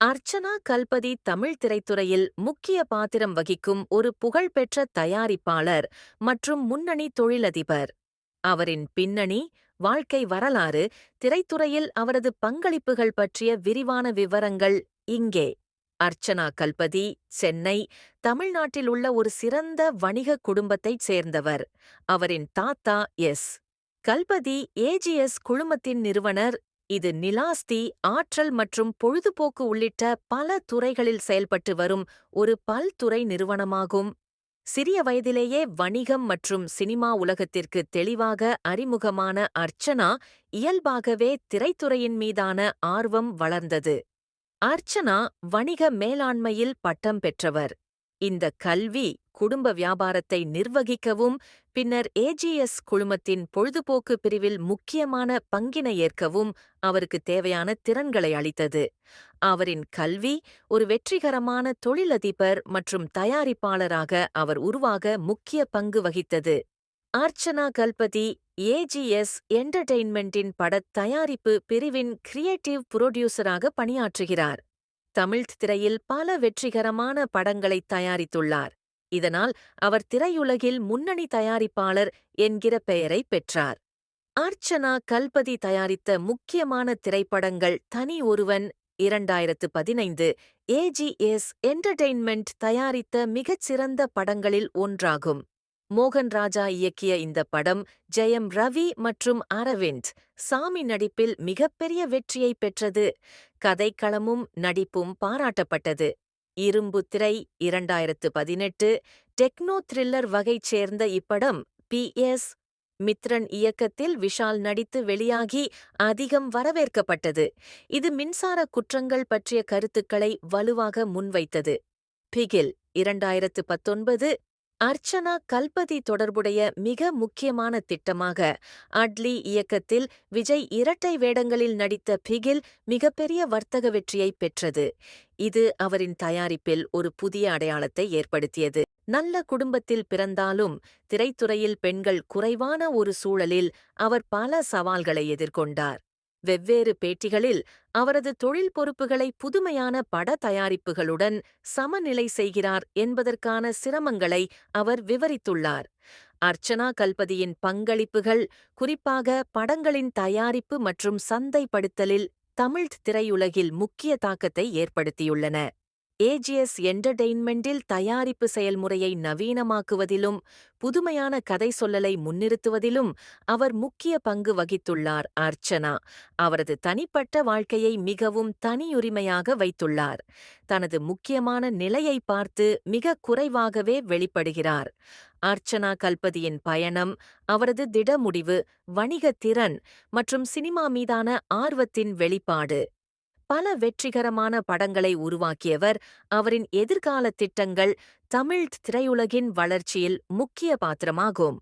அர்ச்சனா கல்பதி தமிழ் திரைத்துறையில் முக்கிய பாத்திரம் வகிக்கும் ஒரு புகழ்பெற்ற தயாரிப்பாளர் மற்றும் முன்னணி தொழிலதிபர். அவரின் பின்னணி, வாழ்க்கை வரலாறு, திரைத்துறையில் அவரது பங்களிப்புகள் பற்றிய விரிவான விவரங்கள் இங்கே. அர்ச்சனா கல்பதி சென்னை, தமிழ்நாட்டில் உள்ள ஒரு சிறந்த வணிக குடும்பத்தைச் சேர்ந்தவர். அவரின் தாத்தா எஸ். கல்பதி ஏஜிஎஸ் குழுமத்தின் நிறுவனர் இது நிலாஸ்தி ஆற்றல் மற்றும் பொழுதுபோக்கு உள்ளிட்ட பல துறைகளில் செயல்பட்டு வரும் ஒரு பல்துறை நிறுவனமாகும். சிறிய வயதிலேயே வணிகம் மற்றும் சினிமா உலகத்திற்கு தெளிவாக அறிமுகமான அர்ச்சனா இயல்பாகவே திரைத்துறையின் மீதான ஆர்வம் வளர்ந்தது. அர்ச்சனா வணிக மேலாண்மையில் பட்டம் பெற்றவர். இந்த கல்வி குடும்ப வியாபாரத்தை நிர்வகிக்கவும் பின்னர் ஏஜிஎஸ் குழுமத்தின் பொழுதுபோக்கு பிரிவில் முக்கியமான பங்கினை ஏற்கவும் அவருக்கு தேவையான திறன்களை அளித்தது. அவரின் கல்வி ஒரு வெற்றிகரமான தொழிலதிபர் மற்றும் தயாரிப்பாளராக அவர் உருவாக முக்கிய பங்கு வகித்தது. அர்ச்சனா கல்பதி ஏஜிஎஸ் என்டர்டெயின்மெண்டின் படத் தயாரிப்பு பிரிவின் கிரியேட்டிவ் புரோடியூசராக பணியாற்றுகிறார். தமிழ்த் திரையில் பல வெற்றிகரமான படங்களை தயாரித்துள்ளார். இதனால் அவர் திரையுலகில் முன்னணி தயாரிப்பாளர் என்கிற பெயரை பெற்றார். அர்ச்சனா கல்பதி தயாரித்த முக்கியமான திரைப்படங்கள் தனி ஒருவன் இரண்டாயிரத்து பதினைந்து ஏஜிஎஸ் என்டர்டெயின்மெண்ட் தயாரித்த மிகச்சிறந்த படங்களில் ஒன்றாகும். மோகன் ராஜா இயக்கிய இந்த படம் ஜெயம் ரவி மற்றும் அரவிந்த் சாமி நடிப்பில் மிகப்பெரிய வெற்றியை பெற்றது. கதைக்களமும் நடிப்பும் பாராட்டப்பட்டது. இரும்பு திரை இரண்டாயிரத்து பதினெட்டு டெக்னோ த்ரில்லர் வகைச் சேர்ந்த இப்படம் பி. எஸ். மித்ரன் இயக்கத்தில் விஷால் நடித்து வெளியாகி அதிகம் வரவேற்கப்பட்டது. இது மின்சார குற்றங்கள் பற்றிய கருத்துக்களை வலுவாக முன்வைத்தது. பிகில் இரண்டாயிரத்து பத்தொன்பது அர்ச்சனா கல்பதி தொடர்புடைய மிக முக்கியமான திட்டமாக அட்லி இயக்கத்தில் விஜய் இரட்டை வேடங்களில் நடித்த பிகில் மிகப்பெரிய வர்த்தக வெற்றியை பெற்றது. இது அவரின் தயாரிப்பில் ஒரு புதிய அடையாளத்தை ஏற்படுத்தியது. நல்ல குடும்பத்தில் பிறந்தாலும் திரைத்துறையில் பெண்கள் குறைவான ஒரு சூழலில் அவர் பல சவால்களை எதிர்கொண்டார். வெவ்வேறு பேட்டிகளில் அவரது தொழில் பொறுப்புகளை புதுமையான பட தயாரிப்புகளுடன் சமநிலை செய்கிறார் என்பதற்கான சிரமங்களை அவர் விவரித்துள்ளார். அர்ச்சனா கல்பதியின் பங்களிப்புகள் குறிப்பாக படங்களின் தயாரிப்பு மற்றும் சந்தைப்படுத்தலில் தமிழ்த் திரையுலகில் முக்கிய தாக்கத்தை ஏற்படுத்தியுள்ளன. ஏஜிஎஸ் என்டர்டெயின்மெண்டில் தயாரிப்பு செயல்முறையை நவீனமாக்குவதிலும் புதுமையான கதை சொல்லலை முன்னிறுத்துவதிலும் அவர் முக்கிய பங்கு வகித்துள்ளார் அர்ச்சனா. அவரது தனிப்பட்ட வாழ்க்கையை மிகவும் தனியுரிமையாக வைத்துள்ளார். தனது முக்கியமான நிலையை பார்த்து மிக குறைவாகவே வெளிப்படுகிறார். அர்ச்சனா கல்பதியின் பயணம் அவரது திடமுடிவு வணிக திறன் மற்றும் சினிமா மீதான ஆர்வத்தின் வெளிப்பாடு. பல வெற்றிகரமான படங்களை உருவாக்கியவர். அவரின் எதிர்கால திட்டங்கள் தமிழ் திரையுலகின் வளர்ச்சியில் முக்கிய பாத்திரமாகும்.